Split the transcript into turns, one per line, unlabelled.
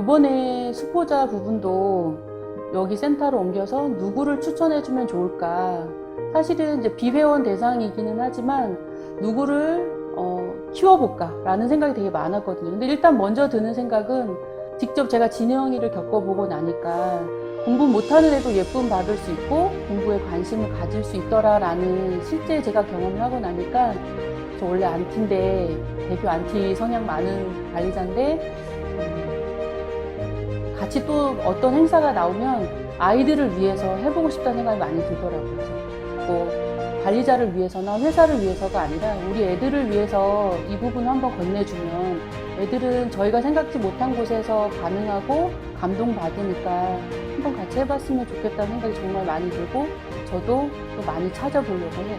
이번에 수포자 부분도 여기 센터로 옮겨서 누구를 추천해주면 좋을까. 사실은 이제 비회원 대상이기는 하지만 누구를 어, 키워볼까라는 생각이 되게 많았거든요. 근데 일단 먼저 드는 생각은 직접 제가 진영이를 겪어보고 나니까 공부 못하는 애도 예쁨 받을 수 있고 공부에 관심을 가질 수 있더라라는 실제 제가 경험을 하고 나니까 저 원래 안티인데 대표 안티 성향 많은 관리자인데 음, 같이 또 어떤 행사가 나오면 아이들을 위해서 해보고 싶다는 생각이 많이 들더라고요. 뭐 관리자를 위해서나 회사를 위해서가 아니라 우리 애들을 위해서 이 부분 한번 건네주면 애들은 저희가 생각지 못한 곳에서 반응하고 감동받으니까 한번 같이 해봤으면 좋겠다는 생각이 정말 많이 들고 저도 또 많이 찾아보려고 해요.